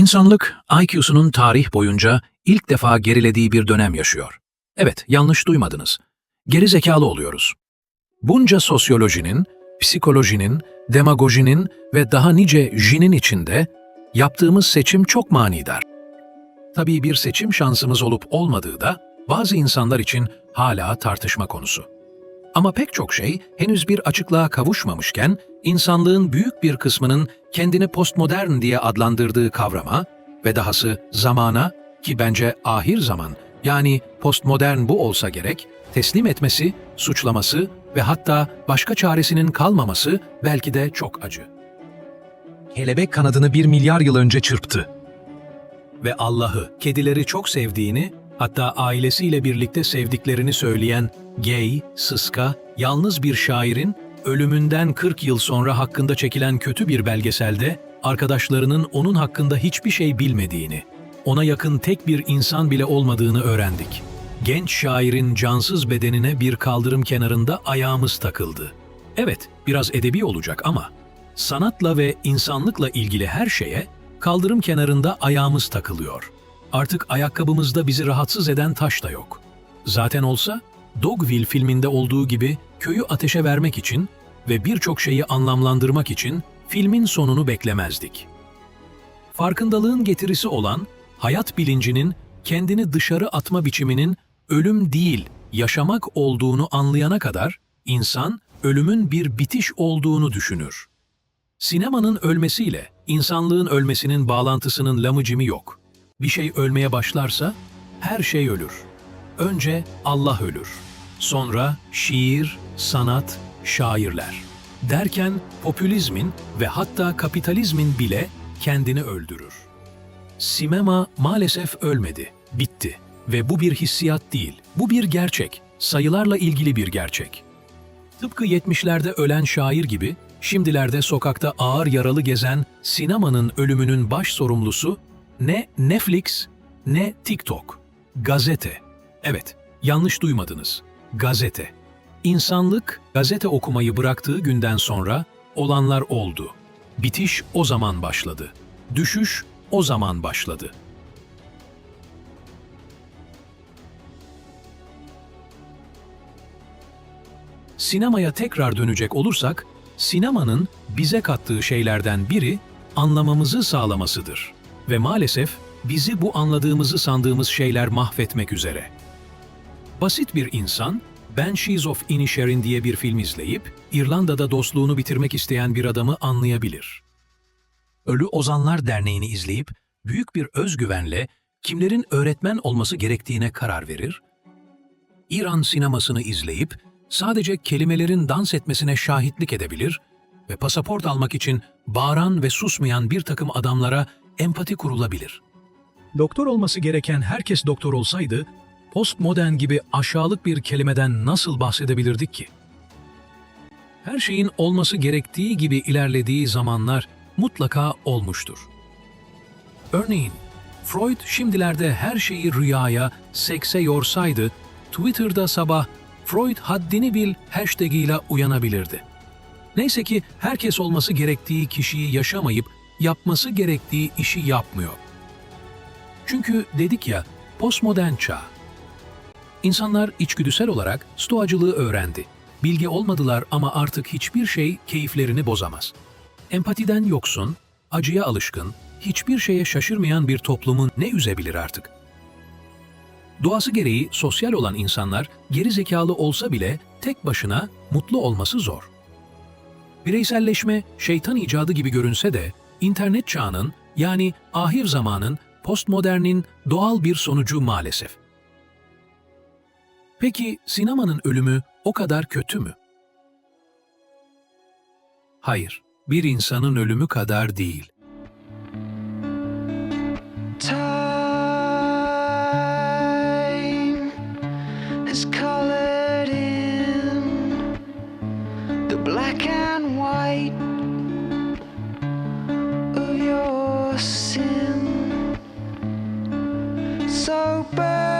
İnsanlık IQ'sunun tarih boyunca ilk defa gerilediği bir dönem yaşıyor. Evet, yanlış duymadınız. Geri zekalı oluyoruz. Bunca sosyolojinin, psikolojinin, demagojinin ve daha nice jinin içinde yaptığımız seçim çok manidar. Tabii bir seçim şansımız olup olmadığı da bazı insanlar için hala tartışma konusu. Ama pek çok şey henüz bir açıklığa kavuşmamışken insanlığın büyük bir kısmının kendini postmodern diye adlandırdığı kavrama ve dahası zamana ki bence ahir zaman yani postmodern bu olsa gerek teslim etmesi, suçlaması ve hatta başka çaresinin kalmaması belki de çok acı. Kelebek kanadını bir milyar yıl önce çırptı. Ve Allah'ı, kedileri çok sevdiğini, hatta ailesiyle birlikte sevdiklerini söyleyen gay, sıska, yalnız bir şairin ölümünden 40 yıl sonra hakkında çekilen kötü bir belgeselde arkadaşlarının onun hakkında hiçbir şey bilmediğini, ona yakın tek bir insan bile olmadığını öğrendik. Genç şairin cansız bedenine bir kaldırım kenarında ayağımız takıldı. Evet, biraz edebi olacak ama sanatla ve insanlıkla ilgili her şeye kaldırım kenarında ayağımız takılıyor. Artık ayakkabımızda bizi rahatsız eden taş da yok. Zaten olsa Dogville filminde olduğu gibi köyü ateşe vermek için ve birçok şeyi anlamlandırmak için filmin sonunu beklemezdik. Farkındalığın getirisi olan hayat bilincinin kendini dışarı atma biçiminin ölüm değil, yaşamak olduğunu anlayana kadar insan ölümün bir bitiş olduğunu düşünür. Sinemanın ölmesiyle insanlığın ölmesinin bağlantısının lamıcımı yok. Bir şey ölmeye başlarsa her şey ölür. Önce Allah ölür. Sonra şiir, sanat, şairler. Derken popülizmin ve hatta kapitalizmin bile kendini öldürür. Sinema maalesef ölmedi, bitti. Ve bu bir hissiyat değil, bu bir gerçek, sayılarla ilgili bir gerçek. Tıpkı 70'lerde ölen şair gibi, şimdilerde sokakta ağır yaralı gezen sinemanın ölümünün baş sorumlusu ne Netflix ne TikTok, gazete. Evet, yanlış duymadınız. Gazete. İnsanlık gazete okumayı bıraktığı günden sonra olanlar oldu. Bitiş o zaman başladı. Düşüş o zaman başladı. Sinemaya tekrar dönecek olursak, sinemanın bize kattığı şeylerden biri anlamamızı sağlamasıdır. Ve maalesef bizi bu anladığımızı sandığımız şeyler mahvetmek üzere. Basit bir insan, Banshees of Inisherin diye bir film izleyip, İrlanda'da dostluğunu bitirmek isteyen bir adamı anlayabilir. Ölü Ozanlar Derneği'ni izleyip, büyük bir özgüvenle kimlerin öğretmen olması gerektiğine karar verir, İran sinemasını izleyip, sadece kelimelerin dans etmesine şahitlik edebilir ve pasaport almak için bağıran ve susmayan bir takım adamlara empati kurulabilir. Doktor olması gereken herkes doktor olsaydı, postmodern gibi aşağılık bir kelimeden nasıl bahsedebilirdik ki? Her şeyin olması gerektiği gibi ilerlediği zamanlar mutlaka olmuştur. Örneğin, Freud şimdilerde her şeyi rüyaya, sekse yorsaydı, Twitter'da sabah Freud haddini bil hashtag ile uyanabilirdi. Neyse ki herkes olması gerektiği kişiyi yaşamayıp yapması gerektiği işi yapmıyor. Çünkü dedik ya postmodern çağ. İnsanlar içgüdüsel olarak stoacılığı öğrendi. Bilgi olmadılar ama artık hiçbir şey keyiflerini bozamaz. Empatiden yoksun, acıya alışkın, hiçbir şeye şaşırmayan bir toplumu ne üzebilir artık? Doğası gereği sosyal olan insanlar geri zekalı olsa bile tek başına mutlu olması zor. Bireyselleşme şeytan icadı gibi görünse de internet çağının yani ahir zamanın postmodernin doğal bir sonucu maalesef. Peki sinemanın ölümü o kadar kötü mü? Hayır, bir insanın ölümü kadar değil. Time colored in the black and white your sin. So bad.